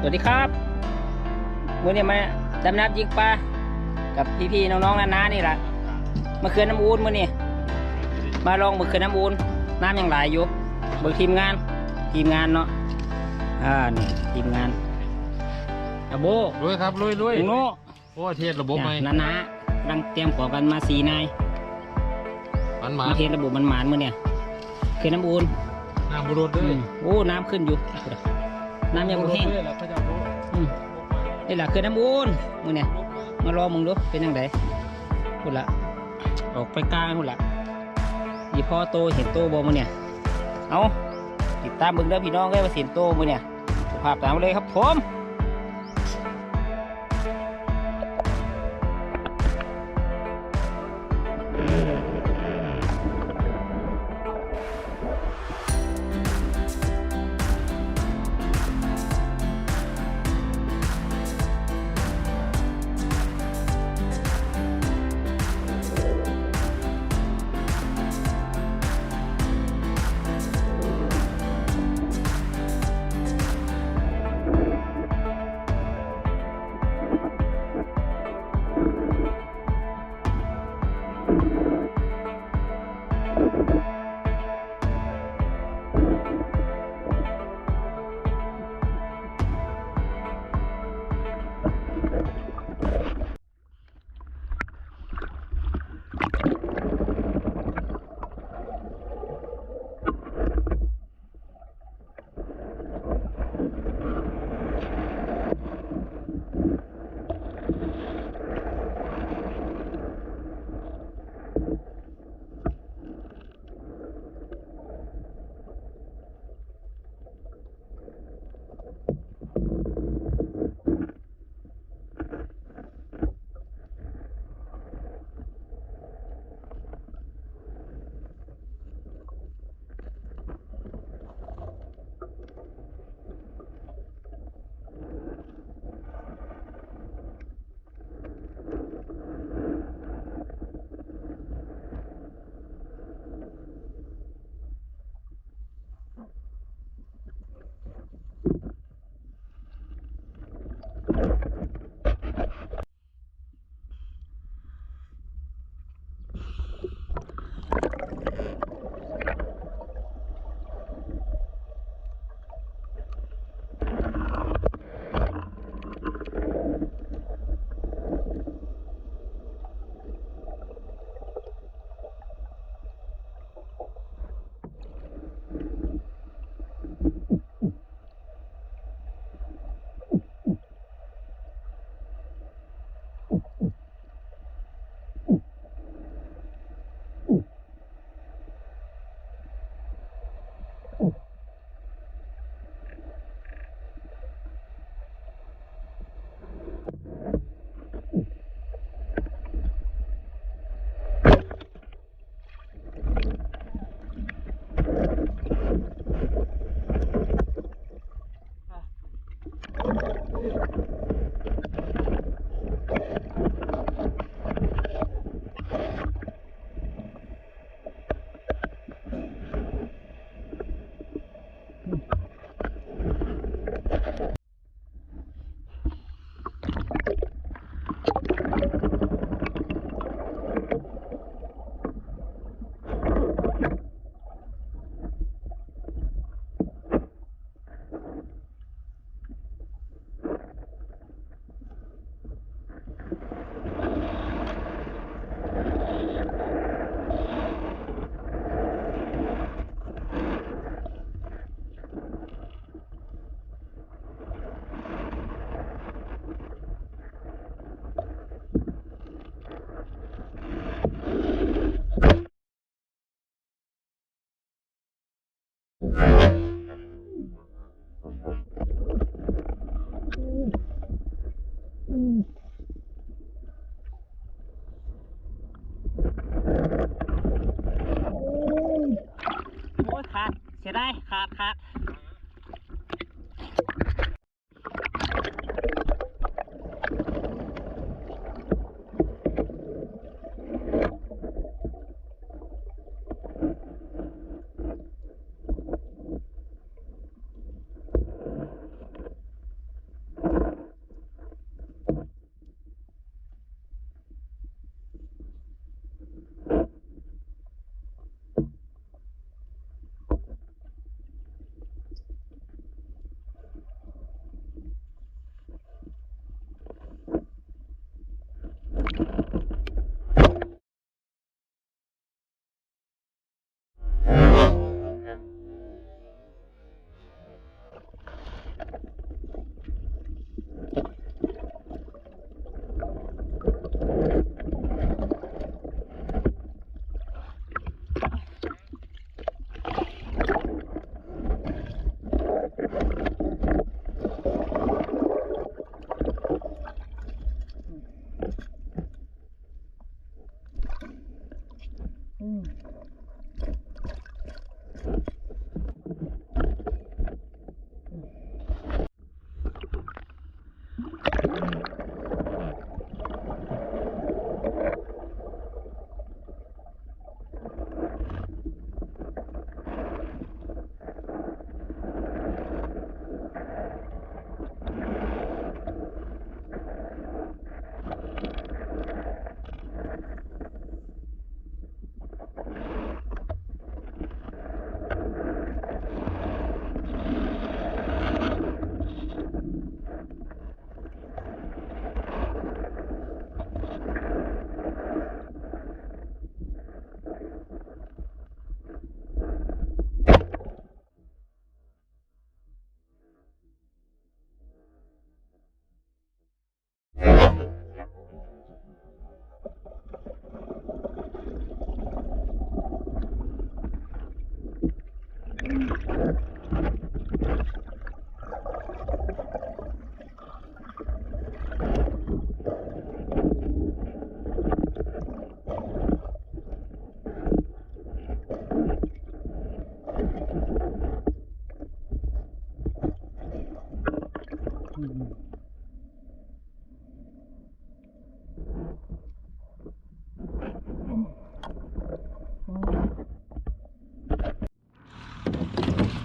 สวัสดีครับมื่อนี้มาดำน้ำยิงปลากับพี่ๆน้องๆน้าๆนี่แหละมาคืนน้ำอูนมื่อนี้มาลองมาคืนน้ำอูนน้ำยังไหลอยู่เบิกทีมงาน ทีมงานเนาะอ่านี่ทีมงานอาโบลุยครับลุยลุยลุงโน่โอ้เทศระบบไหมเนี่ยน้าๆกำลังเตรียมของกันมาสี่นายมันหมามาเทสระบบมันหมานมื่อเนี่ยคืนน้ำอูนน้ำบุรุษด้อืวยมโอ้น้ำขึ้นอยู่ น้ำยังบ่แห้งบุรุษด้วยเหรอพระเจ้าบุรุษอืมนี่แหละคือน้ำอูนมึงเนี่ยมารอมึงดูเป็นยังไงพูดละออกไปกลางพูดละยี่พ่อโตเห็นโตบ่มึงเนี่ยเอาติดตามมึงเด้อพี่น้องเอ้ยว่าเห็นโตมึงเนี่ยภาพตามมาเลยครับผม โอ้ยขาดเสียได้ขาดขาด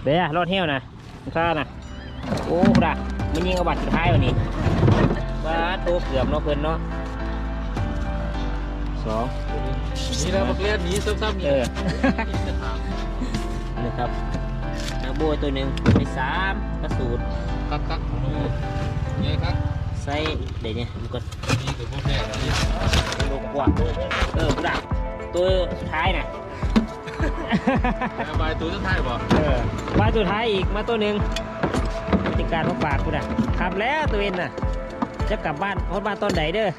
เดี๋ยวรถเที่ยวนะข้านะโอ้ด่ะมันยิงเอาบัตรสุดท้ายวันนี้ว่าโตเกือบเนาะเพิ่นเนาะสองนี่แล้วบักเลียนหนี้ซ้ำๆเอนี่อนี่จะถามนะครับนาโบยตัวหนึ่งไปสามกระสูดคักคักๆของมึงเนี่ยครับใส่เดี๋ยวนี้มันก็นี่คือพวกแรกอันนี้ลงกว่าเออผู้ดักตัวสุดท้ายนะ ระบายตัวจะถ่ายบ่เออมาตัวท้ายอีกมาตัวหนึ่งจิการมาฝากผู้ดักขับแล้วตัวเองน่ะ จะกลับบ้านพอดบ้านตอนไหนเด้อ